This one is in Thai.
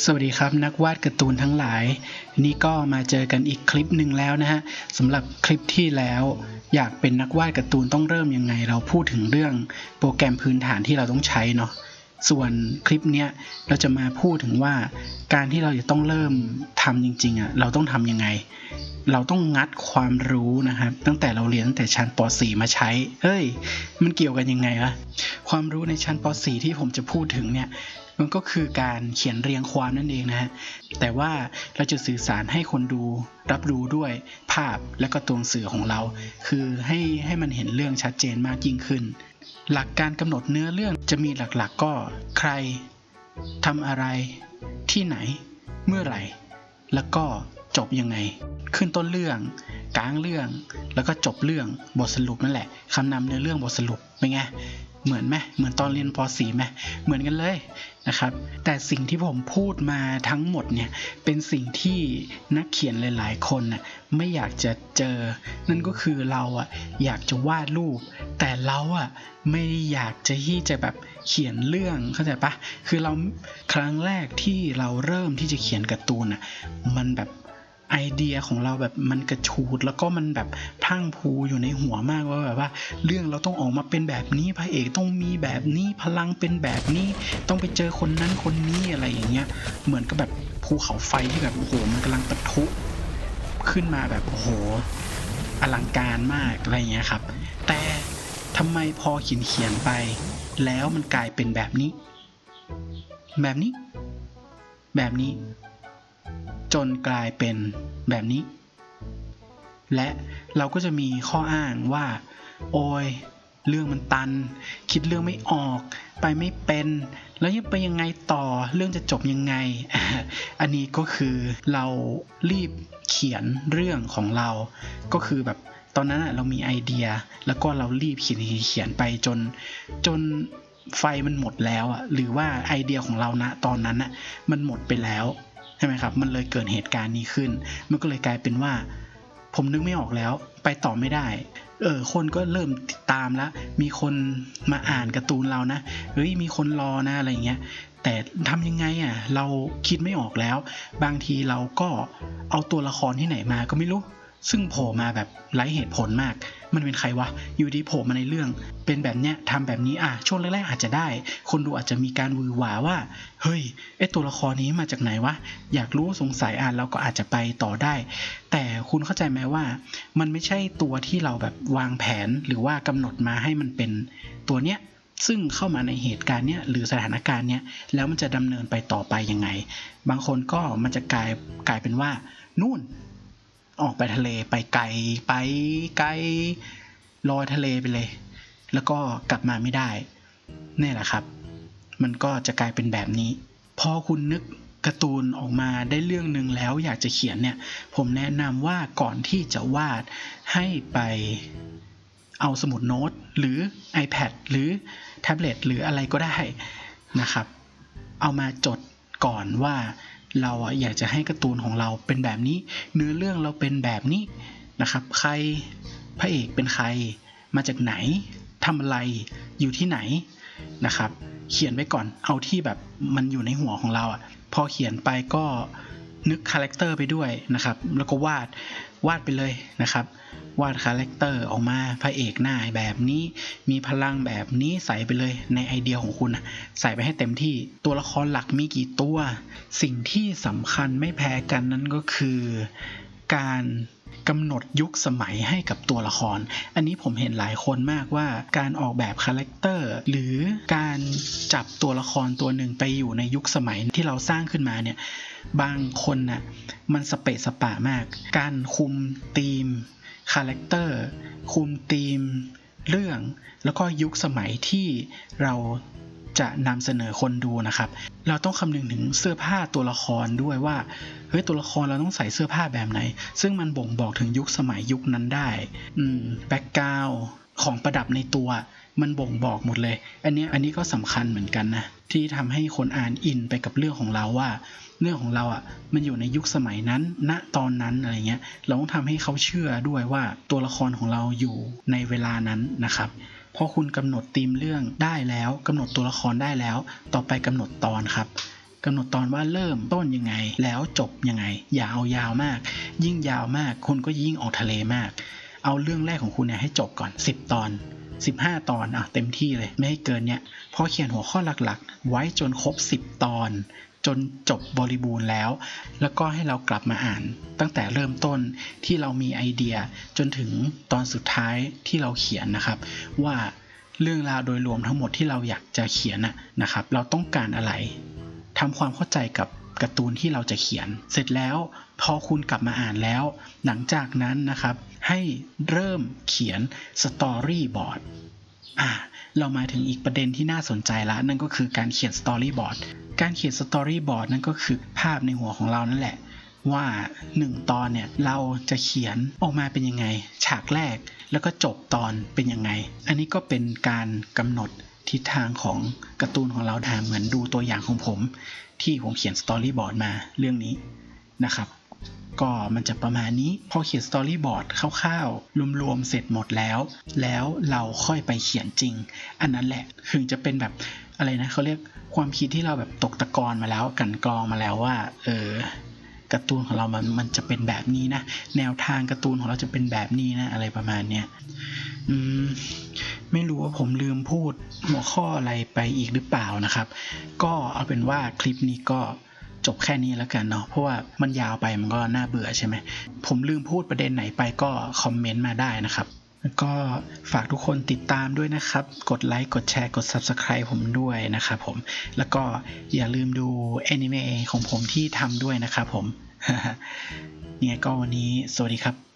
สวัสดีครับนักวาดการ์ตูนทั้งหลาย นี่ก็มาเจอกันอีกคลิปหนึ่งแล้วนะฮะสำหรับคลิปที่แล้ว อยากเป็นนักวาดการ์ตูนต้องเริ่มยังไง เราพูดถึงเรื่องโปรแกรมพื้นฐานที่เราต้องใช้เนาะส่วนคลิปเนี้ยเราจะมาพูดถึงว่า การที่เราจะต้องเริ่มทำจริงๆอะเราต้องทำยังไง เราต้องงัดความรู้นะครับตั้งแต่เราเรียนตั้งแต่ชั้นป .4 มาใช้เฮ้ย มันเกี่ยวกันยังไงวะความรู้ในชั้นป .4 ที่ผมจะพูดถึงเนี่ย มันก็คือการเขียนเรียงความนั่นเองนะฮะแต่ว่าเราจะสื่อสารให้คนดูรับรู้ด้วยภาพและก็ตัวหนังสือของเรา คือให้ให้มันเห็นเรื่องชัดเจนมากยิ่งขึ้น หลักการกำหนดเนื้อเรื่องจะมีหลักๆก็ใครทำอะไร ที่ไหน เมื่อไหร่ แล้วก็จบยังไง ขึ้นต้นเรื่อง กลางเรื่อง แล้วก็จบเรื่องบทสรุปนั่นแหละคำนำเนื้อเรื่องบทสรุปเป็นไง เหมือนไหมเหมือนตอนเรียนป .4 ไหมเหมือนกันเลยนะครับ แต่สิ่งที่ผมพูดมาทั้งหมดเนี่ยเป็นสิ่งที่นักเขียนหลายๆ คนน่ะไม่อยากจะเจอ นั่นก็คือเราอะอยากจะวาดรูป แต่เราอะไม่อยากจะที่จะแบบเขียนเรื่องเข้าใจปะคือเราครั้งแรกที่เราเริ่มที่จะเขียนการ์ตูนอะมันแบบ ไอเดียของเราแบบมันกระชูด แล้วก็มันแบบพังพูอยู่ในหัวมากว่าแบบว่า เรื่องเราต้องออกมาเป็นแบบนี้พระเอกต้องมีแบบนี้พลังเป็นแบบนี้ ต้องไปเจอคนนั้นคนนี้อะไรอย่างเงี้ย เหมือนกับแบบภูเขาไฟที่แบบโอ้โหมันกำลังปะทุขึ้นมาแบบโอ้โหอลังการมากอะไรเงี้ยครับ แต่ทำไมพอเขียนเขียนๆไป แล้วมันกลายเป็นแบบนี้ แบบนี้ แบบนี้ จนกลายเป็นแบบนี้ และเราก็จะมีข้ออ้างว่า โอ้ยเรื่องมันตัน คิดเรื่องไม่ออก ไปไม่เป็น แล้วยังไปยังไงต่อเรื่องจะจบยังไง อันนี้ก็คือเรารีบเขียนเรื่องของเรา ก็คือแบบตอนนั้นเรามีไอเดีย แล้วก็เรารีบเขียนเขียนไปจน จนไฟมันหมดแล้วอะหรือว่าไอเดียของเรานะตอนนั้นอะมันหมดไปแล้ว ช่ไหมครับมันเลยเกิดเหตุการณ์นี้ขึ้น มันก็เลยกลายเป็นว่า ผมนึกไม่ออกแล้วไปต่อไม่ได้ เออ คนก็เริ่มติดตามแล้ว มีคนมาอ่านการ์ตูนเรานะเฮ้ยมีคนรอนะอะไรเงี้ยแต่ทำยังไงอะ เราคิดไม่ออกแล้ว บางทีเราก็เอาตัวละครที่ไหนมาก็ไม่รู้ ซึ่งโผล่มาแบบไร้เหตุผลมาก มันเป็นใครวะ อยู่ดีโผล่มาในเรื่อง เป็นแบบเนี้ยทำแบบนี้อะ ช่วงแรกๆอาจจะได้ คนดูอาจจะมีการวือหวาว่า เฮ้ย ไอตัวละครนี้มาจากไหนวะ อยากรู้สงสัยอะเราก็อาจจะไปต่อได้ แต่คุณเข้าใจไหมว่า มันไม่ใช่ตัวที่เราแบบวางแผนหรือว่ากำหนดมาให้มันเป็นตัวเนี้ยซึ่งเข้ามาในเหตุการณ์เนี้ยหรือสถานการณ์เนี้ยแล้วมันจะดำเนินไปต่อไปยังไง บางคนก็มันจะกลายกลายเป็นว่า นู่น ออกไปทะเลไปไกลไปไกลลอยทะเลไปเลย แล้วก็กลับมาไม่ได้นี่แหละครับ มันก็จะกลายเป็นแบบนี้ พอคุณนึกการ์ตูนออกมาได้เรื่องหนึ่งแล้วอยากจะเขียนเนี่ย ผมแนะนำว่าก่อนที่จะวาดให้ไปเอาสมุดโน้ตหรือ iPad หรือแท็บเล็ตหรืออะไรก็ได้นะครับ เอามาจดก่อนว่า เราอะอยากจะให้การ์ตูนของเราเป็นแบบนี้ เนื้อเรื่องเราเป็นแบบนี้นะครับ ใครพระเอกเป็นใคร มาจากไหนทำอะไรอยู่ที่ไหนนะครับ เขียนไว้ก่อนเอาที่แบบมันอยู่ในหัวของเราอะพอเขียนไปก็นึกคาแรคเตอร์ไปด้วยนะครับ แล้วก็วาดวาดไปเลยนะครับ วาดคาแรคเตอร์ออกมาพระเอกหน้าแบบนี้มีพลังแบบนี้ใส่ไปเลยในไอเดียของคุณใส่ไปให้เต็มที่ตัวละครหลักมีกี่ตัว สิ่งที่สำคัญไม่แพ้กันนั้นก็คือการกำหนดยุคสมัยให้กับตัวละคร อันนี้ผมเห็นหลายคนมากว่าการออกแบบคาแรคเตอร์หรือการจับตัวละครตัวหนึ่งไปอยู่ในยุคสมัยที่เราสร้างขึ้นมาเนี่ย บางคนน่ะมันสเปะสปะมาก การคุมธีม คาแรคเตอร์คุมธีม เรื่อง แล้วก็ยุคสมัยที่เราจะนำเสนอคนดูนะครับ เราต้องคำนึงถึงเสื้อผ้าตัวละครด้วยว่า เฮ้ยตัวละครเราต้องใส่เสื้อผ้าแบบไหน ซึ่งมันบ่งบอกถึงยุคสมัยยุคนั้นได้ อืม แบ็กกราวของประดับในตัว มันบ่งบอกหมดเลย อันเนี้ยอันนี้ก็สำคัญเหมือนกันนะ ที่ทำให้คนอ่านอินไปกับเรื่องของเราว่า เรื่องของเราอะมันอยู่ในยุคสมัยนั้น ณตอนนั้นอะไรเงี้ยเราต้องทำให้เขาเชื่อด้วยว่าตัวละครของเราอยู่ในเวลานั้นนะครับพอคุณกำหนดธีมเรื่องได้แล้วกำหนดตัวละครได้แล้ว ต่อไปกำหนดตอนครับกำหนดตอนว่าเริ่มต้นยังไง แล้วจบยังไง อย่าเอายาวมาก ยิ่งยาวมากคุณก็ยิ่งออกทะเลมาก เอาเรื่องแรกของคุณเนี่ยให้จบก่อน 10 ตอน 15 ตอนอะเต็มที่เลย ไม่ให้เกินเนี่ยพอเขียนหัวข้อหลักๆ ไว้จนครบ 10 ตอน จนจบบริบูรณ์แล้ว แล้วก็ให้เรากลับมาอ่าน ตั้งแต่เริ่มต้นที่เรามีไอเดียจนถึงตอนสุดท้ายที่เราเขียนนะครับ ว่าเรื่องราวโดยรวมทั้งหมดที่เราอยากจะเขียนนะครับ เราต้องการอะไรทำความเข้าใจกับการ์ตูนที่เราจะเขียน เสร็จแล้วพอคุณกลับมาอ่านแล้ว หลังจากนั้นนะครับ ให้เริ่มเขียนสตอรี่บอร์ดอะเรามาถึงอีกประเด็นที่น่าสนใจละนั่นก็คือการเขียนสตอรี่บอร์ด การเขียนสตอรี่บอร์ดนั่นก็คือภาพในหัวของเรานั่นแหละ ว่าหนึ่งตอนเนี่ยเราจะเขียนออกมาเป็นยังไง ฉากแรกแล้วก็จบตอนเป็นยังไง อันนี้ก็เป็นการกำหนดทิศทางของการ์ตูนของเราทาเหมือนดูตัวอย่างของผม ที่ผมเขียนสตอรี่บอร์ดมาเรื่องนี้นะครับก็มันจะประมาณนี้พอเขียนสตอรี่บอร์ดคร่าวๆรวมๆเสร็จหมดแล้ว แล้วเราค่อยไปเขียนจริง อันนั้นแหละถึงจะเป็นแบบ อะไรนะเขาเรียกความคิดที่เราแบบตกตะกอนมาแล้วกันกรองมาแล้วว่า เออการ์ตูนของเรามันมันจะเป็นแบบนี้นะ แนวทางการ์ตูนของเราจะเป็นแบบนี้นะ อะไรประมาณเนี้ยอืมไม่รู้ว่าผมลืมพูดหัวข้ออะไรไปอีกหรือเปล่านะครับ ก็เอาเป็นว่าคลิปนี้ก็จบแค่นี้แล้วกันเนาะเพราะว่ามันยาวไปมันก็น่าเบื่อใช่ไหมผมลืมพูดประเด็นไหนไปก็คอมเมนต์มาได้นะครับ แล้วก็ฝากทุกคนติดตามด้วยนะครับ กดไลค์ กดแชร์ กด Subscribe ผมด้วยนะครับผม แล้วก็อย่าลืมดูแอนิเมะของผมที่ทำด้วยนะครับผม เนี่ยก็วันนี้สวัสดีครับ